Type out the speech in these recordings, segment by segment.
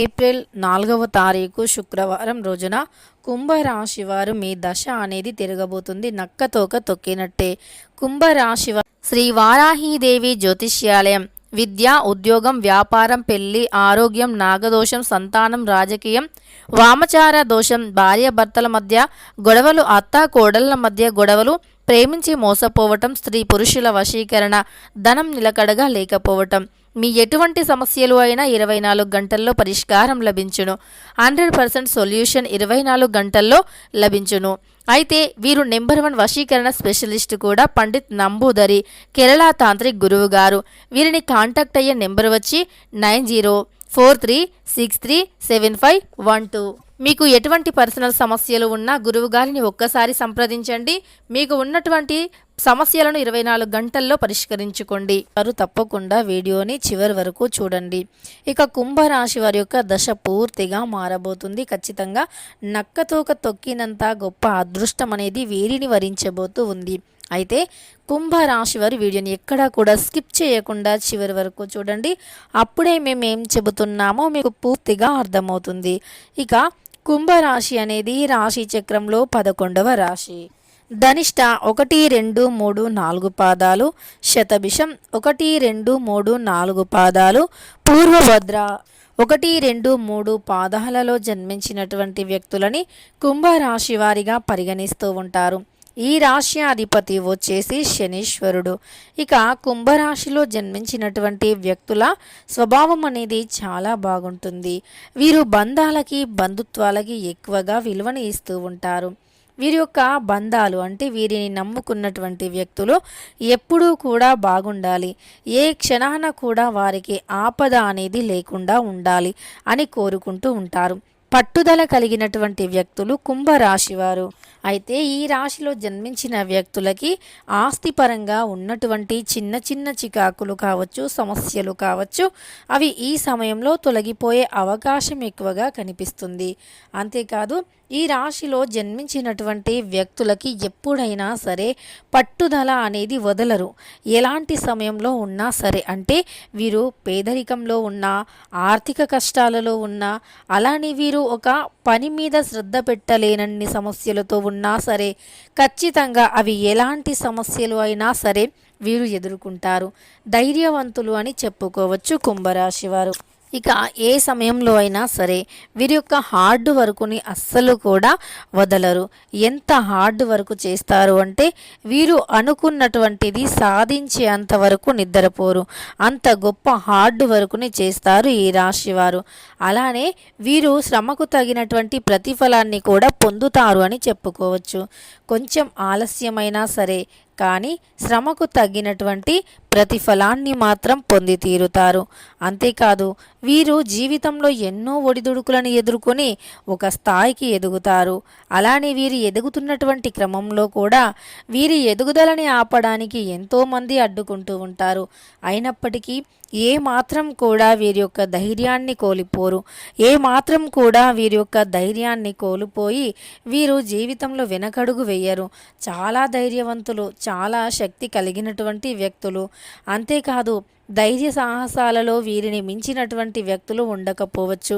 April నాలుగవ తారీఖు శుక్రవారం రోజున కుంభరాశి వారు మీ దశ అనేది తిరగబోతుంది. నక్కతోక తొక్కినట్టే. కుంభరాశి శ్రీ వారాహీదేవి జ్యోతిష్యాలయం. విద్య ఉద్యోగం వ్యాపారం పెళ్ళి ఆరోగ్యం నాగదోషం సంతానం రాజకీయం వామచార దోషం భార్యాభర్తల మధ్య గొడవలు అత్త కోడళ్ళ మధ్య గొడవలు ప్రేమించి మోసపోవటం స్త్రీ పురుషుల వశీకరణ ధనం నిలకడగా లేకపోవటం. మీ ఎటువంటి సమస్యలు అయినా ఇరవై నాలుగు గంటల్లో పరిష్కారం లభించును. హండ్రెడ్ పర్సెంట్ సొల్యూషన్ ఇరవై నాలుగు గంటల్లో లభించును. అయితే వీరు నెంబర్ వన్ వశీకరణ స్పెషలిస్ట్ కూడా పండిత్ నంబూదరి కేరళ తాంత్రిక్ గురువు గారు. వీరిని కాంటాక్ట్ అయ్యే నెంబర్ వచ్చి nine zero four three six three seven five one two. మీకు ఎటువంటి పర్సనల్ సమస్యలు ఉన్నా గురువు గారిని ఒక్కసారి సంప్రదించండి. మీకు ఉన్నటువంటి సమస్యలను ఇరవై నాలుగు గంటల్లో పరిష్కరించుకోండి. వారు తప్పకుండా వీడియోని చివరి వరకు చూడండి. ఇక కుంభరాశి వారి యొక్క దశ పూర్తిగా మారబోతుంది. ఖచ్చితంగా నక్కతోక తొక్కినంత గొప్ప అదృష్టం అనేది వీరిని వరించబోతూ ఉంది. అయితే కుంభరాశి వారి వీడియోని ఎక్కడా కూడా స్కిప్ చేయకుండా చివరి వరకు చూడండి. అప్పుడే మేము ఏం చెబుతున్నామో మీకు పూర్తిగా అర్థమవుతుంది. ఇక కుంభరాశి అనేది రాశి చక్రంలో పదకొండవ రాశి. ధనిష్ట ఒకటి రెండు మూడు నాలుగు పాదాలు. శతభిషం ఒకటి రెండు మూడు నాలుగు పాదాలు. పూర్వభద్ర ఒకటి రెండు మూడు పాదాలలో జన్మించినటువంటి వ్యక్తులని కుంభరాశి వారిగా పరిగణిస్తూ ఉంటారు. ఈ రాశ్యాధిపతి అధిపతి వచ్చేసి శనీశ్వరుడు. ఇక కుంభరాశిలో జన్మించినటువంటి వ్యక్తుల స్వభావం అనేది చాలా బాగుంటుంది. వీరు బంధాలకి బంధుత్వాలకి ఎక్కువగా విలువని ఇస్తూ ఉంటారు. వీరి యొక్క బంధాలు అంటే వీరిని నమ్ముకున్నటువంటి వ్యక్తులు ఎప్పుడూ కూడా బాగుండాలి. ఏ క్షణాన కూడా వారికి ఆపద అనేది లేకుండా ఉండాలి అని కోరుకుంటూ ఉంటారు. పట్టుదల కలిగినటువంటి వ్యక్తులు కుంభరాశి వారు అయితే ఈ రాశిలో జన్మించిన వ్యక్తులకి ఆస్తిపరంగా ఉన్నటువంటి చిన్న చిన్న చికాకులు కావచ్చు సమస్యలు కావచ్చు అవి ఈ సమయంలో తొలగిపోయే అవకాశం ఎక్కువగా కనిపిస్తుంది. అంతేకాదు ఈ రాశిలో జన్మించినటువంటి వ్యక్తులకి ఎప్పుడైనా సరే పట్టుదల అనేది వదలరు. ఎలాంటి సమయంలో ఉన్నా సరే అంటే వీరు పేదరికంలో ఉన్నా ఆర్థిక కష్టాలలో ఉన్నా అలానే వీరు ఒక పని మీద శ్రద్ధ పెట్టలేనన్ని సమస్యలతో ఉన్నా సరే ఖచ్చితంగా అవి ఎలాంటి సమస్యలు అయినా సరే వీరు ఎదుర్కొంటారు. ధైర్యవంతులు అని చెప్పుకోవచ్చు కుంభరాశి వారు. ఇక ఏ సమయంలో అయినా సరే వీరి యొక్క హార్డ్ వర్క్ని అస్సలు కూడా వదలరు. ఎంత హార్డ్ వర్క్ చేస్తారు అంటే వీరు అనుకున్నటువంటిది సాధించే అంతవరకు నిద్రపోరు. అంత గొప్ప హార్డ్ వర్క్ని చేస్తారు ఈ రాశివారు. అలానే వీరు శ్రమకు తగినటువంటి ప్రతిఫలాన్ని కూడా పొందుతారు అని చెప్పుకోవచ్చు. కొంచెం ఆలస్యమైనా సరే కానీ శ్రమకు తగ్గినటువంటి ప్రతిఫలాన్ని మాత్రం పొంది తీరుతారు అంతేకాదు వీరు జీవితంలో ఎన్నో ఒడిదుడుకులను ఎదుర్కొని ఒక స్థాయికి ఎదుగుతారు. అలానే వీరు ఎదుగుతున్నటువంటి క్రమంలో కూడా వీరి ఎదుగుదలని ఆపడానికి ఎంతోమంది అడ్డుకుంటూ ఉంటారు. అయినప్పటికీ ఏ మాత్రం కూడా వీరి యొక్క ధైర్యాన్ని కోల్పోరు. ఏ మాత్రం కూడా వీరి యొక్క ధైర్యాన్ని కోల్పోయి వీరు జీవితంలో వెనకడుగు వేయరు. చాలా ధైర్యవంతులు చాలా శక్తి కలిగినటువంటి వ్యక్తులు అంతేకాదు ధైర్య సాహసాలలో వీరిని మించినటువంటి వ్యక్తులు ఉండకపోవచ్చు.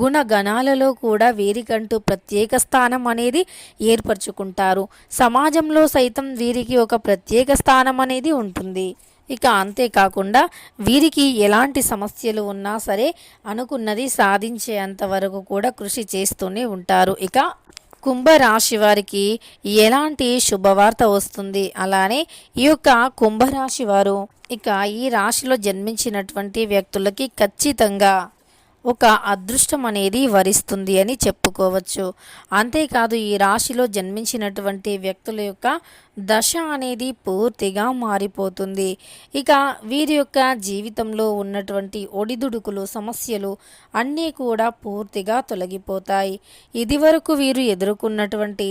గుణగణాలలో కూడా వీరికంటూ ప్రత్యేక స్థానం అనేది ఏర్పరచుకుంటారు. సమాజంలో సైతం వీరికి ఒక ప్రత్యేక స్థానం అనేది ఉంటుంది. ఇక అంతేకాకుండా వీరికి ఎలాంటి సమస్యలు ఉన్నా సరే అనుకున్నది సాధించేంత వరకు కూడా కృషి చేస్తూనే ఉంటారు. ఇక కుంభరాశి వారికి ఎలాంటి శుభవార్త వస్తుంది? అలానే ఈ యొక్క కుంభరాశి వారు ఇక ఈ రాశిలో జన్మించినటువంటి వ్యక్తులకి ఖచ్చితంగా ఒక అదృష్టం అనేది వరిస్తుంది అని చెప్పుకోవచ్చు. అంతేకాదు ఈ రాశిలో జన్మించినటువంటి వ్యక్తుల యొక్క దశ అనేది పూర్తిగా మారిపోతుంది. ఇక వీరి యొక్క జీవితంలో ఉన్నటువంటి ఒడిదుడుకులు సమస్యలు అన్నీ కూడా పూర్తిగా తొలగిపోతాయి. ఇదివరకు వీరు ఎదుర్కొన్నటువంటి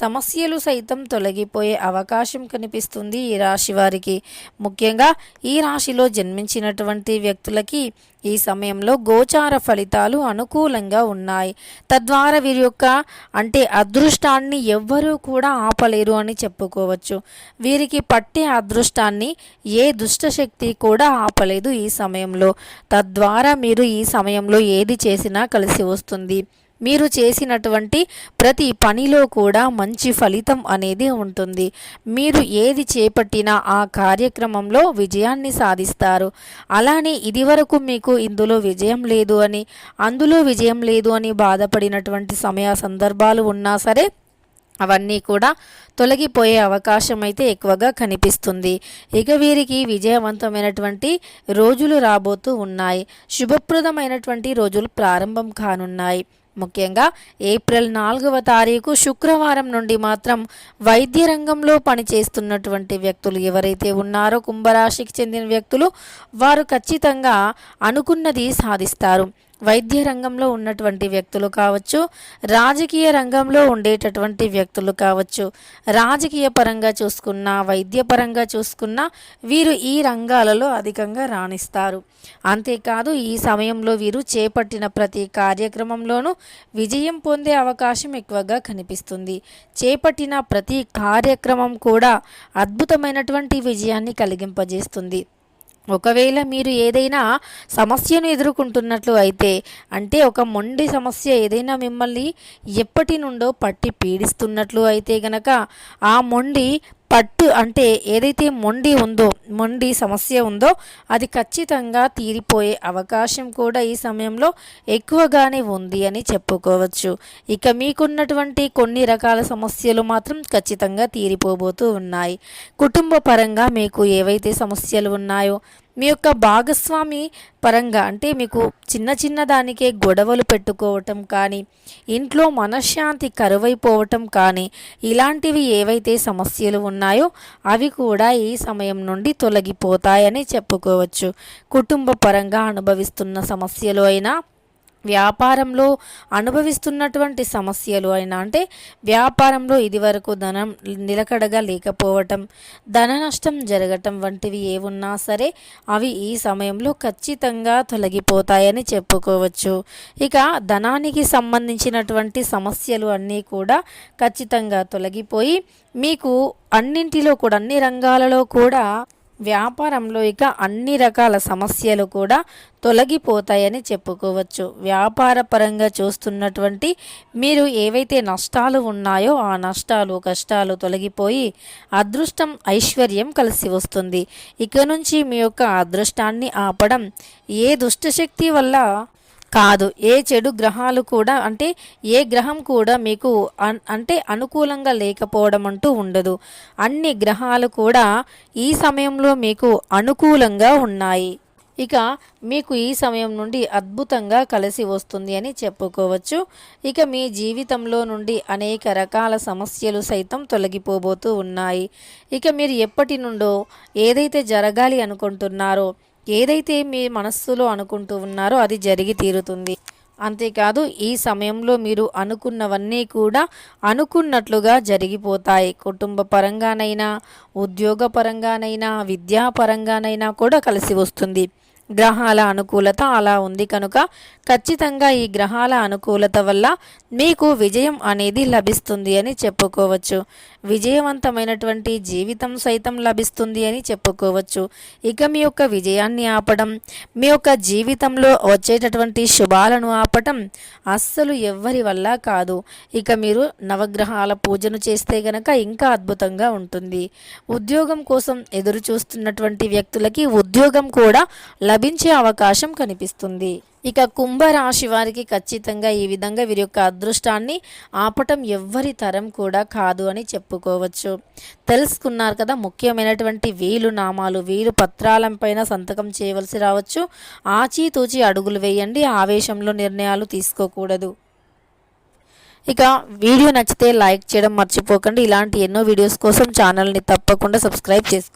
సమస్యలు సైతం తొలగిపోయే అవకాశం కనిపిస్తుంది ఈ రాశి వారికి. ముఖ్యంగా ఈ రాశిలో జన్మించినటువంటి వ్యక్తులకి ఈ సమయంలో గోచార ఫలితాలు అనుకూలంగా ఉన్నాయి. తద్వారా వీరి యొక్క అంటే అదృష్టాన్ని ఎవ్వరూ కూడా ఆపలేరు అని చెప్పుకోవచ్చు. వీరికి పట్టే అదృష్టాన్ని ఏ దుష్టశక్తి కూడా ఆపలేదు ఈ సమయంలో. తద్వారా మీరు ఈ సమయంలో ఏది చేసినా కలిసి వస్తుంది. మీరు చేసినటువంటి ప్రతి పనిలో కూడా మంచి ఫలితం అనేది ఉంటుంది. మీరు ఏది చేపట్టినా ఆ కార్యక్రమంలో విజయాన్ని సాధిస్తారు. అలానే ఇదివరకు మీకు ఇందులో విజయం లేదు అని అందులో విజయం లేదు అని బాధపడినటువంటి సమయ సందర్భాలు ఉన్నా సరే అవన్నీ కూడా తొలగిపోయే అవకాశం అయితే ఎక్కువగా కనిపిస్తుంది. ఇక వీరికి విజయవంతమైనటువంటి రోజులు రాబోతూ ఉన్నాయి. శుభప్రదమైనటువంటి రోజులు ప్రారంభం కానున్నాయి. ముఖ్యంగా ఏప్రిల్ నాలుగవ తారీఖు శుక్రవారం నుండి మాత్రం వైద్య రంగంలో పనిచేస్తున్నటువంటి వ్యక్తులు ఎవరైతే ఉన్నారో కుంభరాశికి చెందిన వ్యక్తులు వారు ఖచ్చితంగా అనుకున్నది సాధిస్తారు. వైద్య రంగంలో ఉన్నటువంటి వ్యక్తులు కావచ్చు రాజకీయ రంగంలో ఉండేటటువంటి వ్యక్తులు కావచ్చు రాజకీయ పరంగా చూసుకున్నా వైద్య పరంగా చూసుకున్నా వీరు ఈ రంగాలలో అధికంగా రాణిస్తారు. అంతేకాదు ఈ సమయంలో వీరు చేపట్టిన ప్రతి కార్యక్రమంలోనూ విజయం పొందే అవకాశం ఎక్కువగా కనిపిస్తుంది. చేపట్టిన ప్రతి కార్యక్రమం కూడా అద్భుతమైనటువంటి విజయాన్ని కలిగింపజేస్తుంది. ఒకవేళ మీరు ఏదైనా సమస్యను ఎదుర్కొంటున్నట్లు అయితే అంటే ఒక మొండి సమస్య ఏదైనా మిమ్మల్ని ఎప్పటి నుండో పట్టి పీడిస్తున్నట్లు అయితే గనక ఆ మొండి పట్టు అంటే ఏదైతే మొండి ఉందో మొండి సమస్య ఉందో అది ఖచ్చితంగా తీరిపోయే అవకాశం కూడా ఈ సమయంలో ఎక్కువగానే ఉంది అని చెప్పుకోవచ్చు. ఇక మీకున్నటువంటి కొన్ని రకాల సమస్యలు మాత్రం ఖచ్చితంగా తీరిపోబోతూ ఉన్నాయి. కుటుంబ పరంగా మీకు ఏవైతే సమస్యలు ఉన్నాయో మీ యొక్క భాగస్వామి పరంగా అంటే మీకు చిన్న చిన్న దానికే గొడవలు పెట్టుకోవటం కానీ ఇంట్లో మనశ్శాంతి కరువైపోవటం కానీ ఇలాంటివి ఏవైతే సమస్యలు ఉన్నాయో అవి కూడా ఈ సమయం నుండి తొలగిపోతాయని చెప్పుకోవచ్చు. కుటుంబ పరంగా అనుభవిస్తున్న సమస్యలు అయినా వ్యాపారంలో అనుభవిస్తున్నటువంటి సమస్యలు అయినా అంటే వ్యాపారంలో ఇదివరకు ధనం నిలకడగా లేకపోవటం ధన నష్టం జరగటం వంటివి ఏమున్నా సరే అవి ఈ సమయంలో ఖచ్చితంగా తొలగిపోతాయని చెప్పుకోవచ్చు. ఇక ధనానికి సంబంధించినటువంటి సమస్యలు అన్నీ కూడా ఖచ్చితంగా తొలగిపోయి మీకు అన్నింటిలో కూడా అన్ని రంగాలలో కూడా వ్యాపారంలో ఇక అన్ని రకాల సమస్యలు కూడా తొలగిపోతాయని చెప్పుకోవచ్చు. వ్యాపార పరంగా చూస్తున్నటువంటి మీరు ఏవైతే నష్టాలు ఉన్నాయో ఆ నష్టాలు కష్టాలు తొలగిపోయి అదృష్టం ఐశ్వర్యం కలిసి వస్తుంది. ఇక నుంచి మీ యొక్క అదృష్టాన్ని ఆపడం ఏ దుష్టశక్తి వల్ల కాదు. ఏ చెడు గ్రహాలు కూడా అంటే ఏ గ్రహం కూడా మీకు అంటే అనుకూలంగా లేకపోవడం అంటూ ఉండదు. అన్ని గ్రహాలు కూడా ఈ సమయంలో మీకు అనుకూలంగా ఉన్నాయి. ఇక మీకు ఈ సమయం నుండి అద్భుతంగా కలిసి వస్తుంది అని చెప్పుకోవచ్చు. ఇక మీ జీవితంలో నుండి అనేక రకాల సమస్యలు సైతం తొలగిపోబోతూ ఉన్నాయి. ఇక మీరు ఎప్పటి నుండో ఏదైతే జరగాలి అనుకుంటున్నారో ఏదైతే మీ మనస్సులో అనుకుంటూ ఉన్నారో అది జరిగి తీరుతుంది. అంతేకాదు ఈ సమయంలో మీరు అనుకున్నవన్నీ కూడా అనుకున్నట్లుగా జరిగిపోతాయి. కుటుంబ పరంగానైనా ఉద్యోగ పరంగానైనా విద్యాపరంగానైనా కూడా కలిసి వస్తుంది. గ్రహాల అనుకూలత అలా ఉంది కనుక ఖచ్చితంగా ఈ గ్రహాల అనుకూలత వల్ల మీకు విజయం అనేది లభిస్తుంది అని చెప్పుకోవచ్చు. విజయవంతమైనటువంటి జీవితం సైతం లభిస్తుంది అని చెప్పుకోవచ్చు. ఇక మీ యొక్క విజయాన్ని ఆపడం మీ యొక్క జీవితంలో వచ్చేటటువంటి శుభాలను ఆపటం అస్సలు ఎవ్వరి వల్ల కాదు. ఇక మీరు నవగ్రహాల పూజను చేస్తే గనక ఇంకా అద్భుతంగా ఉంటుంది. ఉద్యోగం కోసం ఎదురు చూస్తున్నటువంటి వ్యక్తులకి ఉద్యోగం కూడా లభించే అవకాశం కనిపిస్తుంది. ఇక కుంభరాశి వారికి ఖచ్చితంగా ఈ విధంగా వీరి యొక్క అదృష్టాన్ని ఆపటం ఎవ్వరి తరం కూడా కాదు అని చెప్పుకోవచ్చు. తెలుసుకున్నారు కదా ముఖ్యమైనటువంటి వీలు నామాలు వీలు పత్రాలపైన సంతకం చేయవలసి రావచ్చు. ఆచితూచి అడుగులు వేయండి ఆవేశంలో నిర్ణయాలు తీసుకోకూడదు. ఇక వీడియో నచ్చితే లైక్ చేయడం మర్చిపోకండి. ఇలాంటి ఎన్నో వీడియోస్ కోసం ఛానల్ని తప్పకుండా సబ్స్క్రైబ్ చేసుకోండి.